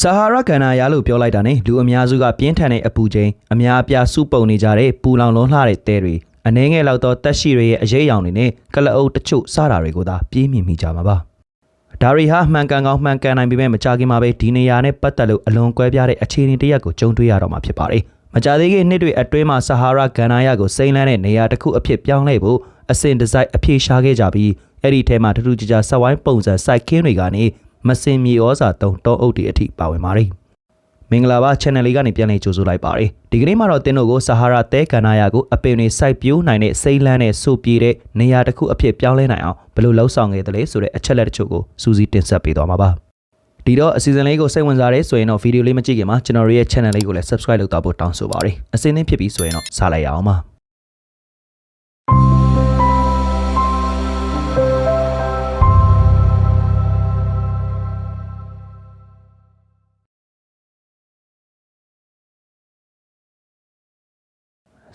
ဆာဟာရကန်နာယာလို့ပြောလိုက်တာနဲ့လူအများစုကပြင်းထန်တဲ့အပူချိန်အများအပြားစုပုံနေကြတဲ့ပူလောင်လွန်းလှတဲ့တဲတွေအနှဲငယ်လောက်သောတက်ရှိတွေရဲ့အရေးအယောင်တွေနဲ့ကလအုပ်တချို့စတာတွေကိုသာပြေးမြင်မိကြမှာပါဒါရီဟာမှန်ကန်ကောင်းမှန်ကန်နိုင်ပေမဲ့မကြခင်မှာပဲဒီနေရာနဲ့ပတ်သက်လို့အလွန်ကွဲပြားတဲ့အခြေအနေတစ်ရပ်ကိုကြုံတွေ့ရတော့မှာဖြစ်ပါတယ်မကြသေးခင်နှစ်တွေအတွင်းမှာဆာဟာရကန်နာယာကိုစိမ့်လန်းတဲ့နေရာတစ်ခုအဖြစ်ပြောင်းလဲဖို့အစဉ်တစိုက်အပြေရှားခဲ့ကြပြီးအဲ့ဒီထဲမှာထူးထူးခြားခြားဆက်ဝိုင်းပုံစံစိုက်ခင်းတွေကနေ မစင်မြေဩဇာတုံတောအုပ်တွေအထိပါဝင်ပါတယ်မင်္ဂလာပါ channel လေးကနေပြန်လည်ကြိုဆိုလိုက်ပါတယ်ဒီကနေ့မှာတော့တင်းတို့ကိုဆာဟာရာတဲကန်နာယာကိုအပင်တွေစိုက်ပျိုးနိုင်တဲ့စိမ့်လန်းနဲ့ဆိုပြေတဲ့နေရာတစ်ခုအဖြစ်ပြောင်းလဲနိုင်အောင်ဘယ်လိုလှုပ်ဆောင်ခဲ့သလဲဆိုတဲ့အချက်လက်တချို့ကိုစူးစီးတင်ဆက်ပေးသွားမှာပါဒီတော့အစီအစဉ်လေးကိုစိတ်ဝင်စားတဲ့ဆိုရင်တော့ဗီဒီယိုလေးမကြည့်ခင်မှာကျွန်တော်ရဲ့ channel လေးကိုလည်း subscribe လုပ်တော့ဖို့တောင်းဆိုပါရစေအစင်းသင်းဖြစ်ပြီးဆိုရင်တော့စလိုက်ရအောင်ပါ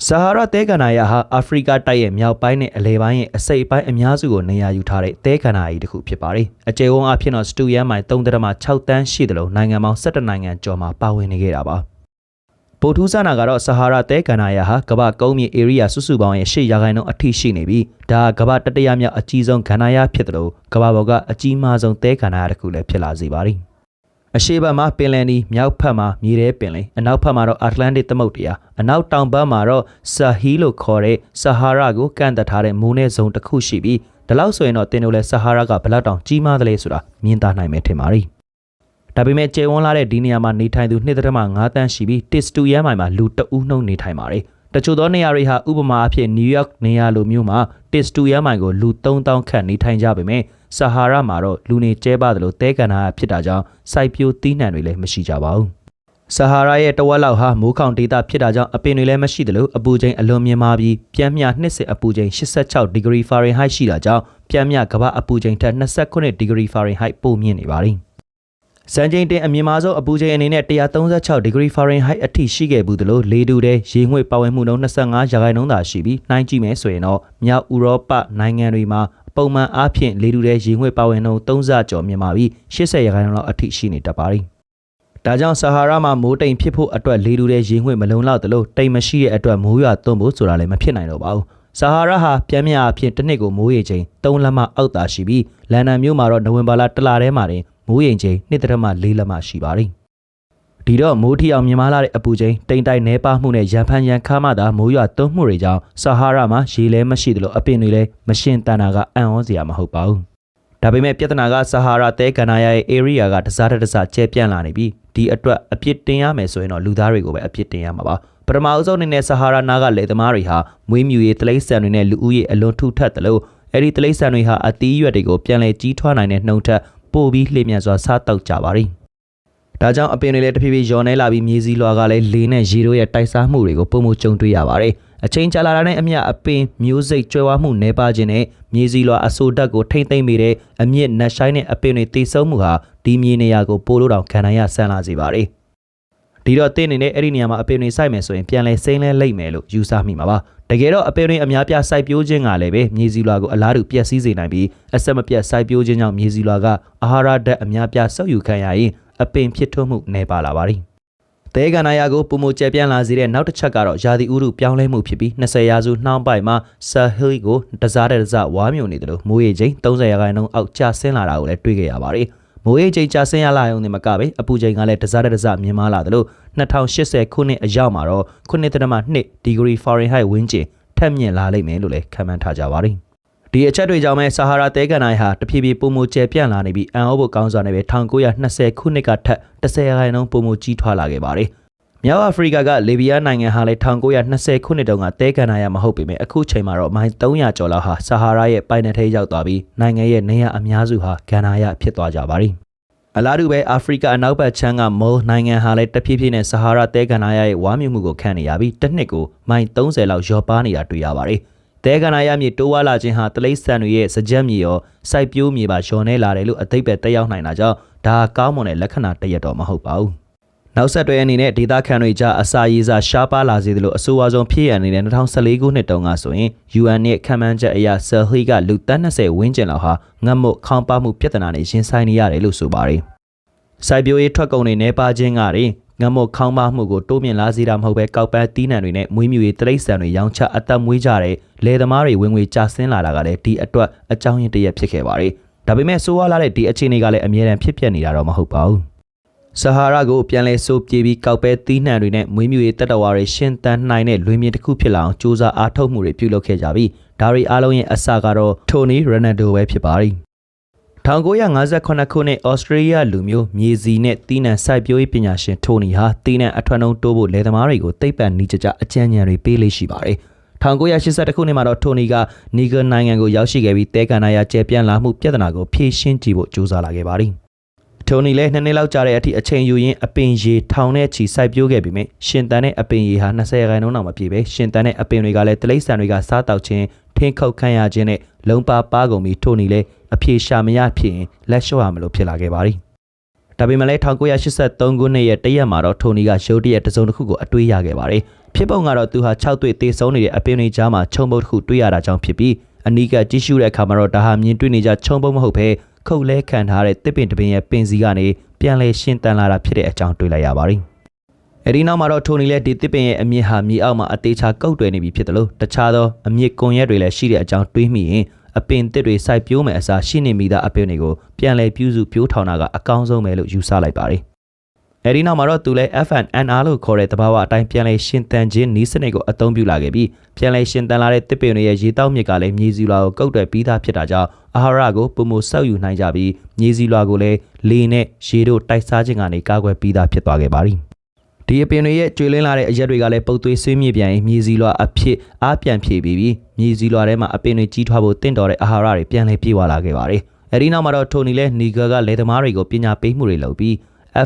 ဆာဟာရာတဲကန်နာယာဟာအာဖရိကတိုက်ရဲ့မြောက်ပိုင်းနဲ့အလယ်ပိုင်းရဲ့အစိပ်အပိုင်းအများစုကိုနေရာယူထားတဲ့တဲကန်နာကြီးတစ်ခုဖြစ်ပါတယ်။အကျယ်ဝန်းအဖြစ်တော့စတူယန်မိုင်3.6တန်းရှိတယ်လို့နိုင်ငံပေါင်း17နိုင်ငံကျော်မှာပါဝင်နေခဲ့တာပါ။ပိုထူးဆန်းတာကတော့ဆာဟာရာတဲကန်နာယာဟာကမ္ဘာကုန်းမြေ area စုစုပေါင်းရဲ့8ရာခိုင်နှုန်းအထိရှိနေပြီးဒါကကမ္ဘာတတိယမြောက်အကြီးဆုံးကန်နာယာဖြစ်တယ်လို့ကမ္ဘာပေါ်ကအကြီးမားဆုံးတဲကန်နာယာတစ်ခုလည်းဖြစ်လာစေပါတယ်။ အရှေ့ဘက်မှာပင်လယ်နီမြောက်ဘက်မှာမြေထဲပင်လယ်အနောက်ဘက်မှာတော့အတ္တလန်တစ်သမုဒ္ဒရာအနောက်တောင်ဘက်မှာတော့ဆာဟီလို့ခေါ်တဲ့ဆာဟာရာကိုကန့်သက်ထားတဲ့မိုးနယ်ဇုံတစ်ခုရှိပြီးဒါလို့ဆိုရင်တော့တင်တို့လဲဆာဟာရာကဘယ်လောက်တောင်ကြီးမားသလဲဆိုတာမြင်သာနိုင်မယ်ထင်ပါတယ်ဒါပေမဲ့ကျေဝန်းလာတဲ့ဒီနေရာမှာနေထိုင်သူ2.5တန်းရှိပြီးတစ်တူရမ်းမိုင်မှာလူတအူးနှုံနေထိုင်ပါတယ် တချို့သောနေရာတွေဟာဥပမာအဖြစ်နယူးယောက်နေရာလိုမျိုးမှာတစ်တူရမ်းမိုင်ကိုလူ3000ခန့်နေထိုင်ကြပေမဲ့ဆာဟာရာမှာတော့လူနေကျဲပါတယ်လို့တဲကန်နာဖြစ်တာကြောင့်စိုက်ပျိုးသီးနှံတွေလည်းမရှိကြပါဘူးဆာဟာရာရဲ့တဝက်လောက်ဟာမိုးခေါင်ဒေသဖြစ်တာကြောင့်အပင်တွေလည်းမရှိသလိုအပူချိန်အလွန်မြင့်မားပြီးပြန်မြနှစ်စင်အပူချိန်86ဒီဂရီဖာရင်ဟိုက်ရှိတာကြောင့်ပြန်မြကမ္ဘာအပူချိန်ထက်29ဒီဂရီဖာရင်ဟိုက်ပိုမြင့်နေပါတယ် စံချိန်တင်အမြင့်မားဆုံးအပူချိန်အနေနဲ့136ဒီဂရီဖာရင်ဟိုက်အထိရှိခဲ့ဘူးသလိုလေတူတဲ့ရေငွေ့ပါဝင်မှုနှုန်း25ရာခိုင်နှုန်းသာရှိပြီးနှိုင်းကြည့်မယ်ဆိုရင်တော့မြောက်ဥရောပနိုင်ငံတွေမှာပုံမှန်အားဖြင့်လေတူတဲ့ရေငွေ့ပါဝင်နှုန်း3ဆကျော်မြင့်မာပြီး80ရာခိုင်နှုန်းလောက်အထိရှိနေတတ်ပါတယ်။ဒါကြောင့်ဆာဟာရာမှာမိုးတိမ်ဖြစ်ဖို့အတွက်လေတူတဲ့ရေငွေ့မလုံလောက်သလိုတိမ်မရှိတဲ့အတွက်မိုးရွာသွန်းဖို့ဆိုတာလည်းမဖြစ်နိုင်တော့ပါဘူး။ဆာဟာရာဟာပြန်မြအဖြစ်တစ်နှစ်ကိုမိုးရေချိန်3လက်မအောက်သာရှိပြီးလန်ဒန်မြို့မှာတော့နိုဝင်ဘာလတလထဲမှာတင် မိုးရေချိန်2.4လက်မရှိပါတယ်။ဒီတော့မိုးထီအောင်မြင်မာလာတဲ့အပူချိန်တိမ်တိုက်နှဲပါမှုနဲ့ရန်ဖန်ရန်ခါမှသာမိုးရွာသွန်းမှုတွေကြောင့်ဆာဟာရာမှာရေလဲမရှိသလိုအပင်တွေလည်းမရှင်တန်တာကအံ့ဩစရာမဟုတ်ပါဘူး။ဒါပေမဲ့ပြဿနာကဆာဟာရာတဲကန်နာယာရဲ့ area ကတစားတစားကျဲပြန့်လာနေပြီးဒီအတွက်အပြစ်တင်ရမယ်ဆိုရင်တော့လူသားတွေကိုပဲအပြစ်တင်ရမှာပါ။ပထမအဆုံးအနေနဲ့ဆာဟာရာနာကလေသမားတွေဟာမွေးမြူရေးတလိษံတွေနဲ့လူဦးရေအလွန်ထူထပ်တယ်လို့အဲ့ဒီတလိษံတွေဟာအသီးရွက်တွေကိုပြန်လည်ကြီးထွားနိုင်တဲ့နှုံထက် ပိုပြီးလှည့်မြန်စွာစားတောက်ကြပါသည်။ဒါကြောင့်အပင်တွေလည်းတဖြည်းဖြည်းလျော်နေလာပြီးမြေစည်းလွှာကလည်းလေးနဲ့ရေတို့ရဲ့တိုက်စားမှုတွေကိုပုံမှုကြုံတွေ့ရပါတယ်။အချိန်ကြာလာတာနဲ့အမျှအပင်မျိုးစိတ်ကျွဲဝမှုနှဲပါခြင်းနဲ့မြေစည်းလွှာအဆိုဓာတ်ကိုထိမ့်သိမ့်မိတဲ့အမြင့်နက်ဆိုင်တဲ့အပင်တွေတိဆုံးမှုဟာဒီမြေနေရာကိုပိုလို့တောင်ခံနိုင်ရဆန်းလာစေပါတယ်။ဒီတော့တင်းနေတဲ့အဲ့ဒီနေရာမှာအပင်တွေစိုက်မယ်ဆိုရင်ပြန်လဲစိမ့်လဲလိမ့်မယ်လို့ယူဆမိမှာပါ တကယ်တော့အပင်တွေအများပြစိုက်ပျိုးခြင်းကလည်းပဲမြေစီလွာကိုအလားတူပျက်စီးစေနိုင်ပြီးအဆက်မပြတ်စိုက်ပျိုးခြင်းကြောင့်မြေစီလွာကအာဟာရဓာတ်အများပြဆုပ်ယူခံရရင်အပင်ဖြစ်ထွန်းမှုနေပါလာပါသည်။တဲကနာယာကိုပုံမကျပြန့်လာစေတဲ့နောက်တစ်ချက်ကတော့ယာတီဥရုပြောင်းလဲမှုဖြစ်ပြီး20ရာစုနှောင်းပိုင်းမှာဆာဟီကိုတစားတဲ့တစားဝါမြုံနေတယ်လို့မိုးရေချိန်30ရာခိုင်နှုန်းအောက်ကျဆင်းလာတာကိုလည်းတွေ့ခဲ့ရပါတယ်။ မိုးရေချိန်ကျဆင်းရလာရုံနဲ့မကပဲအပူချိန်ကလည်းတစားတဲ့တစားမြင့်မားလာတယ်လို့2080ခုနှစ်အရောက်မှာတော့9.2ဒီဂရီဖာရင်ဟိုက်ဝန်းကျင်ထက်မြင့်လာလိမ့်မယ်လို့လည်းခန့်မှန်းထားကြပါတယ်။ဒီအချက်တွေကြောင့်ပဲဆာဟာရာတဲကန်နိုင်ဟာတဖြည်းဖြည်းပုံမကျပြန့်လာနေပြီးအန်အောဖို့ကောင်းစွာနဲ့ပဲ1920ခုနှစ်ကထက်10ရာခိုင်နှုန်းပုံမကြီးထွားလာခဲ့ပါတယ်။ မြောက်အာဖရိကကလေဗီးယားနိုင်ငံဟာလည်း1920ခုနှစ်တုန်းကတဲကန်နိုင်ရမဟုတ်ပေမဲ့အခုချိန်မှာတော့မိုင်300ကျော်လောက်ဟာဆာဟာရာရဲ့ပိုင်နယ်ထဲရောက်သွားပြီးနိုင်ငံရဲ့နေရာအများစုဟာဂန်နာယဖြစ်သွားကြပါပြီ။အလားတူပဲအာဖရိကအနောက်ဘက်ခြမ်းကမော်နိုင်ငံဟာလည်းတဖြည်းဖြည်းနဲ့ဆာဟာရာတဲကန်နာယရဲ့ဝါမြူမှုကိုခံနေရပြီးတစ်နှစ်ကိုမိုင်30လောက်လျော့ပါနေတာတွေ့ရပါတယ်။တဲကနာရမြေတိုးဝါလာခြင်းဟာတလိษံတွေရဲ့စကြက်မြေရောစိုက်ပျိုးမြေပါလျှော်နေလာတယ်လို့အသိပဲတက်ရောက်နိုင်တာကြောင့်ဒါကောင်းမွန်တဲ့လက္ခဏာတရက်တော့မဟုတ်ပါဘူး နောက်ဆက်တွဲအနေနဲ့ဒေတာခန်တွေကြားအစာရေးစာရှားပါလာစေသလိုအဆိုးအဝါဆုံးဖြစ်ရနေတဲ့2014ခုနှစ်တုန်းကဆိုရင် UN ရဲ့ခံမှန်းချက်အရဆယ်ဟီကလူသန်း20ဝန်းကျင်လောက်ဟာငတ်မွတ်ခေါင်းပါမှုပြဿနာနဲ့ရင်ဆိုင်နေရတယ်လို့ဆိုပါတယ်စိုက်ပျိုးရေးထွက်ကုန်တွေနှဲပါခြင်းကတွေငတ်မခေါင်းပါမှုကိုတိုးမြင့်လာစေတာမဟုတ်ပဲကောက်ပန်းတီးနှံတွေနဲ့မွေးမြူရေးတိရစ္ဆာန်တွေရောင်းချအသက်မွေးကြတဲ့လယ်သမားတွေဝင်ငွေကျဆင်းလာတာကလည်းဒီအတွက်အကြောင်းရင်းတစ်ရပ်ဖြစ်ခဲ့ပါတယ်။ဒါပေမဲ့ဆိုးဝါးလာတဲ့ဒီအခြေအနေကလည်းအမြဲတမ်းဖြစ်ပျက်နေတာတော့မဟုတ်ပါဘူး။ ဆဟာရာကိုပြန်လဲဆိုးပြေးပြီးကောက်ပဲတီးနှံတွေနဲ့မွေးမြူရေးတပ်တော်ဝါတွေရှင်းတန်းနိုင်တဲ့လွေမြင့်တစ်ခုဖြစ်လာအောင်စူးစမ်းအားထုတ်မှုတွေပြုလုပ်ခဲ့ကြပြီးဒါရီအားလုံးရဲ့အစကတော့ထိုနီရနန်ဒိုပဲဖြစ်ပါတယ်။1958ခုနှစ်ဩစတြေးလျလူမျိုးမြေစီနဲ့တီးနှံစိုက်ပျိုးရေးပညာရှင်ထိုနီဟာတီးနှံအထွန်းနှုံတိုးဖို့လယ်သမားတွေကိုသိပ္ပံနီးကြကြအကြံဉာဏ်တွေပေးလေးရှိပါတယ်။1982ခုနှစ်မှာတော့ထိုနီကနီဂယ်နိုင်ငံကိုရောက်ရှိခဲ့ပြီးတဲကန်နာယာကျဲပြန့်လာမှုပြဿနာကိုဖြေရှင်းကြည့်ဖို့ကြိုးစားလာခဲ့ပါတယ်။ ထိုနီလည်းနှစ်နှစ်လောက်ကြာတဲ့အထိအချိန်ယူရင်းအပင်ရေထောင်နဲ့ချီစိုက်ပျိုးခဲ့ပြီးမြရှင်တန်တဲ့အပင်ရေဟာ20ရာခိုင်နှုန်းလောက်မပြည့်ပဲရှင်တန်တဲ့အပင်တွေကလည်းတိလိษံတွေကစားတောက်ခြင်းထင်းခုတ်ခန့်ရခြင်းနဲ့လုံပါပါကုန်ပြီးထိုနီလည်းအပြေရှာမရဖြစ်ရင်လက်လျှော့ရမလို့ဖြစ်လာခဲ့ပါသည်။ဒါပေမဲ့လည်း1983ခုနှစ်ရဲ့တရက်မှာတော့ထိုနီကရုတ်တရက်တစုံတစ်ခုကိုအတွေးရခဲ့ပါတယ်။ဖြစ်ပုံကတော့သူဟာ6တွေ့တေဆုံးနေတဲ့အပင်တွေကြားမှာခြုံပုတ်တစ်ခုတွေ့ရတာကြောင့်ဖြစ်ပြီးအနီးကကြည့်ရှုတဲ့အခါမှာတော့ဒါဟာမြင်တွေ့နေကြခြုံပုတ်မဟုတ်ဘဲ ခုတ်လဲခံထားတဲ့တစ်ပင်တစ်ပင်ရဲ့ပင်စီကနေပြန်လဲရှင်းတန်လာတာဖြစ်တဲ့အကြောင်းတွေ့လိုက်ရပါတယ်။အဲဒီနောက်မှာတော့ထိုနီလည်းဒီတစ်ပင်ရဲ့အမြင့်ဟာမြေအောက်မှာအသေးချာကုတ်တွယ်နေပြီဖြစ်တယ်လို့တခြားသောအမြင့်ကွန်ရက်တွေလည်းရှိတဲ့အကြောင်းတွေးမိရင်အပင်တစ်တွေစိုက်ပျိုးမယ်အစားရှိနေမိသားအပင်တွေကိုပြန်လည်ပြုစုပြိုးထောင်တာကအကောင်းဆုံးပဲလို့ယူဆလိုက်ပါတယ်။ အဲဒီနောက်မှာတော့သူလည်း FNNR လို့ခေါ်တဲ့တဘာဝအတိုင်းပြန်လည်ရှင်သန်ခြင်းနီးစနစ်ကိုအသုံးပြုလာခဲ့ပြီးပြန်လည်ရှင်သန်လာတဲ့တစ်ပင်တွေရဲ့ရေတောက်မြစ်ကလည်းမြေစီလွာကိုကုတ်တွယ်ပြီးသားဖြစ်တာကြောင့်အာဟာရကိုပုံမဆောက်ယူနိုင်ကြပြီးမြေစီလွာကိုလည်းလေနဲ့ရေတို့တိုက်စားခြင်းကနေကာကွယ်ပြီးသားဖြစ်သွားခဲ့ပါသည်။ဒီအပင်တွေရဲ့ကျွေးလင်းလာတဲ့အရက်တွေကလည်းပုတ်သွေးဆွေးမြေပြန်ရင်မြေစီလွာအဖြစ်အားပြန်ဖြည့်ပြီးပြီးမြေစီလွာထဲမှာအပင်တွေကြီးထွားဖို့တင့်တော်တဲ့အာဟာရတွေပြန်လည်ပြေဝလာခဲ့ပါတယ်။အဲဒီနောက်မှာတော့ထိုနီလဲနီဂါကလယ်သမားတွေကိုပညာပေးမှုတွေလုပ်ပြီး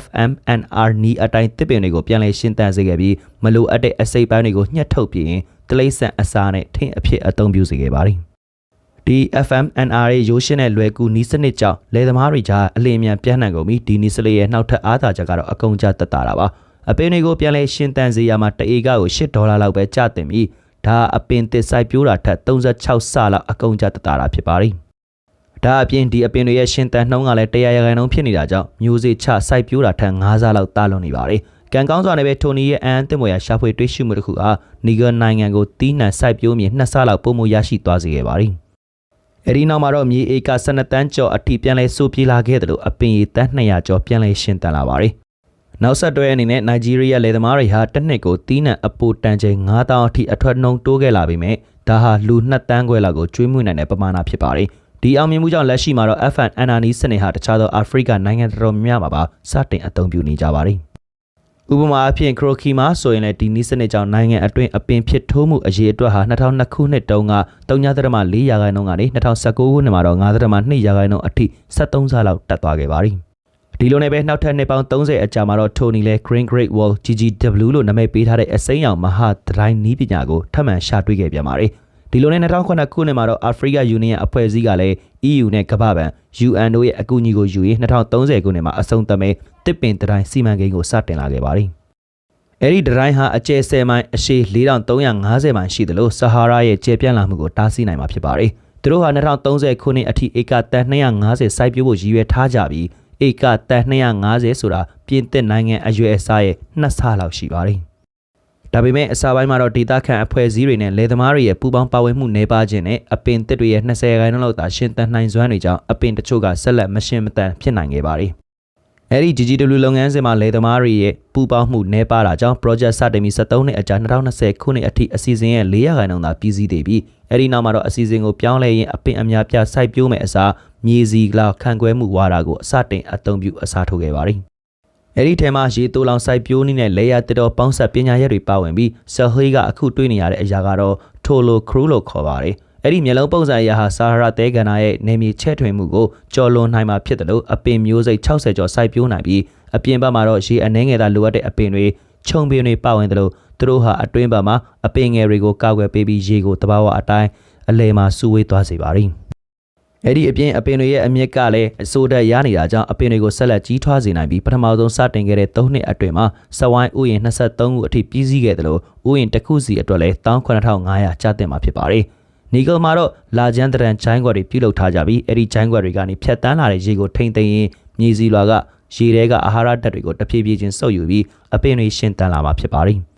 FMNR နီအတိုင်းတစ်ပင်တွေကိုပြန်လည်ရှင်းတန်းစေခဲ့ပြီးမလိုအပ်တဲ့အစိပ်ပိုင်းတွေကိုညှက်ထုတ်ပြီးရင်တလိမ့်ဆန်အစားနဲ့ထင်းအဖြစ်အသုံးပြုစေခဲ့ပါတယ်။ဒီ FMNR ရဲ့ရိုးရှင်းတဲ့လွယ်ကူနီးစနစ်ကြောင့်လယ်သမားတွေကြားအလင်းမြန်ပြန့်နှံ့ကုန်ပြီးဒီနီးစလေးရဲ့နောက်ထပ်အားသာချက်ကတော့အကုန်ကြတက်တာပါ။အပင်တွေကိုပြန်လဲရှင်းတန်စေရမှာတအေကကို8ဒေါ်လာလောက်ပဲကျတင်ပြီးဒါအပင်တစ်ဆိုင်ပြိုးတာထက်36ဆလောက်အကုန်ကျတတာတာဖြစ်ပါသည် ဒါအပြင်ဒီအပင်တွေရဲ့ရှင်တန်နှုံးကလည်း100ရာခိုင်နှုန်းဖြစ်နေတာကြောင့်မျိုးစေ့ချစိုက်ပြိုးတာထက်9ဆလောက်တာလွန်နေပါတယ်ကံကောင်းစွာနဲ့ပဲထိုနီရဲ့အန်တင်မွေရရှာဖွေတွေ့ရှိမှုတစ်ခုအားနီဂယ်နိုင်ငံကိုတီးနှံစိုက်ပျိုးမြေနှစ်ဆလောက်ပုံမရရှိသွားစေခဲ့ပါသည်အဲဒီနောက်မှာတော့မြေဧက12တန်းကျော်အထိပြန်လဲစိုးပြေးလာခဲ့တယ်လို့အပင်ရည်တန်း200ကျော်ပြန်လဲရှင်းတန်လာပါတယ်နောက်ဆက်တွဲအနေနဲ့နိုင်ဂျီးရီးယားလယ်သမားတွေဟာတစ်နှစ်ကိုတီးနှံအပိုတန်ချိန်9000အထိအထွက်နှုန်းတိုးခဲ့လာပြီမဲ့ဒါဟာလူ2တန်းခွဲလောက်ကိုကျွေးမွေးနိုင်တဲ့ပမာဏဖြစ်ပါတယ်။ ဒီအောင်မြင်မှုကြောင့်လက်ရှိမှာတော့ FN NRN စနစ်ဟာတခြားသောအာဖရိကနိုင်ငံတော်များများမှာပါစတင်အသုံးပြုနေကြပါတယ်။ဥပမာအဖြစ်ခရိုခီမှာဆိုရင်လည်းဒီနည်းစနစ်ကြောင့်နိုင်ငံအတွင်းအပင်ဖြစ်ထိုးမှုအရေးအတွက်ဟာ2002ခုနှစ်တုန်းက3.4ရာခိုင်နှုန်းကနေ2019ခုနှစ်မှာတော့9.2ရာခိုင်နှုန်းအထိ73ဆလောက်တက်သွားခဲ့ပါတယ်။ဒီလိုနဲ့ပဲနောက်ထပ်နှစ်ပေါင်း30အကြာမှာတော့ထိုနီလဲ Green Great Wall GGW လို့နာမည်ပေးထားတဲ့အစိမ်းရောင်မဟာဒရိုင်းနီးပညာကိုထပ်မံရှာတွေ့ခဲ့ပြန်ပါတယ် ဒီလိုနဲ့2009ခုနှစ်မှာတော့ Africa Union အဖွဲ့အစည်းကလည်း EU နဲ့ကမ္ဘာ့ဘဏ် UN တို့ရဲ့အကူအညီကိုယူရင်2030ခုနှစ်မှာအဆုံးသတ်မဲ့တစ်ပင်ဒရိုင်းစီမံကိန်းကိုစတင်လာခဲ့ပါတယ်အဲ့ဒီဒရိုင်းဟာအကျယ်10မိုင်အရှည်4350မိုင်ရှိတယ်လို့ဆဟာရာရဲ့ကျယ်ပြန့်လာမှုကိုတားဆီးနိုင်မှာဖြစ်ပါတယ်။သူတို့ဟာ2030ခုနှစ်အထိဧကတန်250စိုက်ပျိုးဖို့ရည်ရွယ်ထားကြပြီးဧကတန်250ဆိုတာပြင်သစ်နိုင်ငံအရွယ်အစားရဲ့နှစ်ဆလောက်ရှိပါတယ်။ ဒါပေမဲ့အစားပိုင်းမှာတော့ဒေတာခန့်အဖွဲ့အစည်းတွေနဲ့လယ်သမားတွေရဲ့ပူးပေါင်းပါဝင်မှုနှဲပါခြင်းနဲ့အပင်တစ်တွေရဲ့20ခိုင်နှုန်းလောက်သာရှင်သန်နိုင်စွမ်းတွေကြောင့်အပင်တချို့ကဆက်လက်မရှင်မတန်ဖြစ်နိုင်ခဲ့ပါတယ်။အဲဒီ GGW လုပ်ငန်းစဉ်မှာလယ်သမားတွေရဲ့ပူးပေါင်းမှုနှဲပါတာကြောင့် project စတင်ပြီး73နှစ်အကြာ2020ခုနှစ်အထိအစီအစဉ်ရဲ့400ခိုင်နှုန်းသာပြီးစီးသေးပြီးအဲဒီနောက်မှာတော့အစီအစဉ်ကိုပြောင်းလဲရင်အပင်အများပြစိုက်ပျိုးမယ်အစားမြေစီကလာခံကွဲမှုဝါဒကိုအစတင်အသုံးပြုအစားထိုးခဲ့ပါတယ်။ အဲ့ဒီထဲမှာရေတိုးလောင်စိုက်ပျိုးနည်းနဲ့လေယာတတော်ပေါင်းဆက်ပညာရက်တွေပါဝင်ပြီးဆဟေးကအခုတွေ့နေရတဲ့အရာကတော့ထိုလိုခရူးလို့ခေါ်ပါတယ်။အဲ့ဒီမျိုးလုံးပုံစံအရာဟာဆာဟာရာတဲကန်နာရဲ့နေမြေချဲ့ထွင်မှုကိုကျော်လွန်နိုင်မှာဖြစ်တယ်လို့အပင်မျိုးစိတ်60ကျော်စိုက်ပျိုးနိုင်ပြီးအပြင်ဘက်မှာတော့ရေအနှဲငယ်သာလိုအပ်တဲ့အပင်တွေခြုံပင်တွေပါဝင်တယ်လို့သူတို့ဟာအတွင်းဘက်မှာအပင်ငယ်တွေကိုကာကွယ်ပေးပြီးရေကိုတဘာဝအတိုင်းအလဲမှာစူဝေးသွားစေပါတယ်။ အဲ့ဒီအပြင်အပင်တွေရဲ့အမြင့်ကလည်းအစိုးဓာတ်ရနေတာကြောင့်အပင်တွေကိုဆက်လက်ကြီးထွားစေနိုင်ပြီးပထမဆုံးစတင်ခဲ့တဲ့3နှစ်အတွင်းမှာစဝိုင်းဥယျာဉ်23ခုအထိပြီးစီးခဲ့တယ်လို့ဥယျာဉ်တစ်ခုစီအတွက်လည်း18500ကျတင်မှာဖြစ်ပါတယ်။နီဂယ်မှာတော့လာဂျန်တရန်ချိုင်းခွက်တွေပြုလုပ်ထားကြပြီးအဲ့ဒီချိုင်းခွက်တွေကနေဖြတ်တန်းလာတဲ့ရေကိုထိမ့်သိမ်းရင်းမြေစီလွာကရေထဲကအာဟာရဓာတ်တွေကိုတဖြည်းဖြည်းချင်းစုပ်ယူပြီးအပင်တွေရှင်တန်လာမှာဖြစ်ပါတယ်။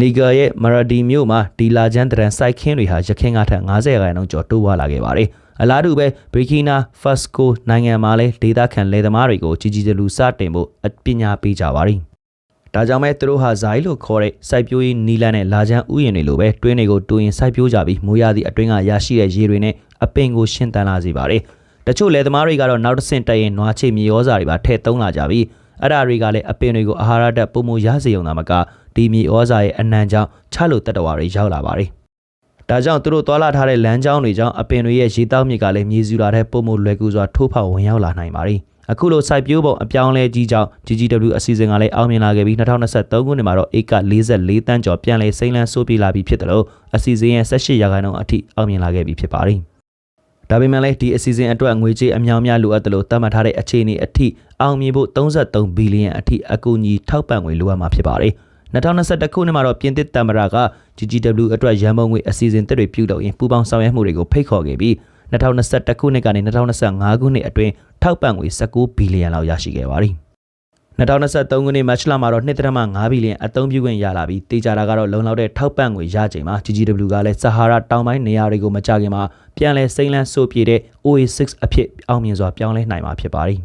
နီဂါရဲ့မရာဒီမြို့မှာဒီလာချန်တရန်စိုက်ခင်းတွေဟာရခိုင်ကထက်90ရာခိုင်နှုန်းကျော်တိုးပွားလာခဲ့ပါတယ်။အလားတူပဲဘရီကီနာဖတ်စကိုနိုင်ငံမှာလည်းဒေသခံလယ်သမားတွေကိုကြီးကြီးကျယ်လူစတင်ဖို့အပညာပေးကြပါတယ်။ဒါကြောင့်မဲသူတို့ဟာဇိုင်းလို့ခေါ်တဲ့စိုက်ပျိုးရေးနီလန်နဲ့လာချန်ဥယျာဉ်တွေလိုပဲတွင်းတွေကိုတူရင်စိုက်ပျိုးကြပြီးမိုးရသည့်အတွင်းကရရှိတဲ့ရေတွေနဲ့အပင်ကိုရှင်းတန်းလာစေပါတယ်။တချို့လယ်သမားတွေကတော့နောက်တစ်ဆင့်တက်ရင်နွားချိမြေဩဇာတွေပါထည့်သုံးလာကြပြီးအဲ့ဒါတွေကလည်းအပင်တွေကိုအာဟာရဓာတ်ပုံမရစေုံသာမက ဒီမြေဩဇာရဲ့အနံကြောင့်ချလို့တက်တော်တွေရောက်လာပါတယ်။ဒါကြောင့်သူတို့သွာလာထားတဲ့လမ်းကြောင်းတွေကြောင့်အပင်တွေရဲ့ရေတောက်မြစ်ကလည်းမြေစုလာတဲ့ပုံမလွယ်ကူစွာထိုးဖောက်ဝင်ရောက်လာနိုင်ပါတယ်။အခုလိုစိုက်ပျိုးပုံအပြောင်းလဲကြီးကြောင့် GGW အစီအစဉ်ကလည်းအောင်မြင်လာခဲ့ပြီး2023ခုနှစ်မှာတော့ဧက44တန်းကျော်ပြန်လည်စိမ့်လန်းဆိုးပြေးလာပြီးဖြစ်တယ်လို့အစီအစဉ်ရဲ့18ရာခိုင်နှုန်းအထိအောင်မြင်လာခဲ့ပြီးဖြစ်ပါတယ်။ဒါပေမဲ့လည်းဒီအစီအစဉ်အတွက်ငွေကြေးအများများလိုအပ်တယ်လို့သတ်မှတ်ထားတဲ့အခြေအနေအထိအောင်မြင်ဖို့33ဘီလီယံအထိအကူအညီထောက်ပံ့ငွေလိုအပ်မှာဖြစ်ပါတယ်။ 2021ခုနှစ်မှာတော့ပြင်သစ်တမ္မရာက GGW အတွက်ရန်ပုံငွေအစီအစဉ်တစ်တွေပြုလုပ်ရင်းပူးပေါင်းဆောင်ရွက်မှုတွေကိုဖိတ်ခေါ်ခဲ့ပြီး2021ခုနှစ်ကနေ2025ခုနှစ်အတွင်းထောက်ပံ့ငွေ19ဘီလီယံလောက်ရရှိခဲ့ပါတယ်။2023ခုနှစ်မတ်လမှာတော့2.5ဘီလီယံအသုံးပြုခွင့်ရလာပြီးတေချာတာကတော့လုံလောက်တဲ့ထောက်ပံ့ငွေရချိန်မှာ GGW ကလည်းဆဟာရာတောင်ပိုင်းနေရာတွေကိုမကြခင်မှာပြန်လည်စိမ့်လန်းဆိုးပြေတဲ့ OA6 အဖြစ်အောင်မြင်စွာပြောင်းလဲနိုင်မှာဖြစ်ပါတယ်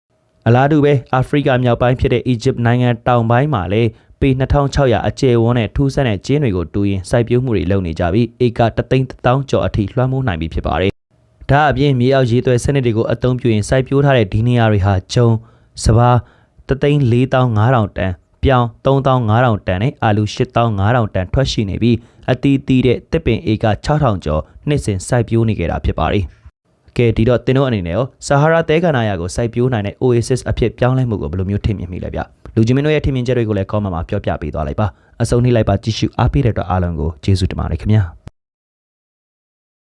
။အလားတူပဲအာဖရိကမြောက်ပိုင်းဖြစ်တဲ့အီဂျစ်နိုင်ငံတောင်ပိုင်းမှာလည်း ပေ2600အကျယ်ဝန်းတဲ့ထူးဆန်းတဲ့ကျင်းတွေကိုတူရင်စိုက်ပျိုးမှုတွေလုပ်နေကြပြီးဧက3သိန်း1000ကျော်အထိလွှမ်းမိုးနိုင်ပြီဖြစ်ပါတယ်။ဒါအပြင်မြေအောက်ရေသွဲစနစ်တွေကိုအသုံးပြုရင်စိုက်ပျိုးထားတဲ့ဒီနေရာတွေဟာဂျုံစပါး3သိန်း4500တန်ပြောင်း3500တန်နဲ့အာလူ8500တန်ထွက်ရှိနေပြီးအတီးတီးတဲ့တစ်ပင်ဧက6000ကျော်နှစ်စဉ်စိုက်ပျိုးနေကြတာဖြစ်ပါတယ်။ကဲဒီတော့သင်တို့အနေနဲ့ရောဆာဟာရာတဲကနာယာကိုစိုက်ပျိုးနိုင်တဲ့ Oasis အဖြစ်ပြောင်းလဲမှုကိုဘယ်လိုမျိုးထင်မြင်မိလဲဗျ လူကြီးမင်းတို့ရဲ့ထင်မြင်ချက်တွေကိုလည်း comment မှာပြောပြပေးသွားလိုက်ပါအဆုံးနှိမ့်လိုက်ပါကြည့်ရှုအားပေးတဲ့အတွက်အားလုံးကိုကျေးဇူးတင်ပါတယ်ခင်ဗျာ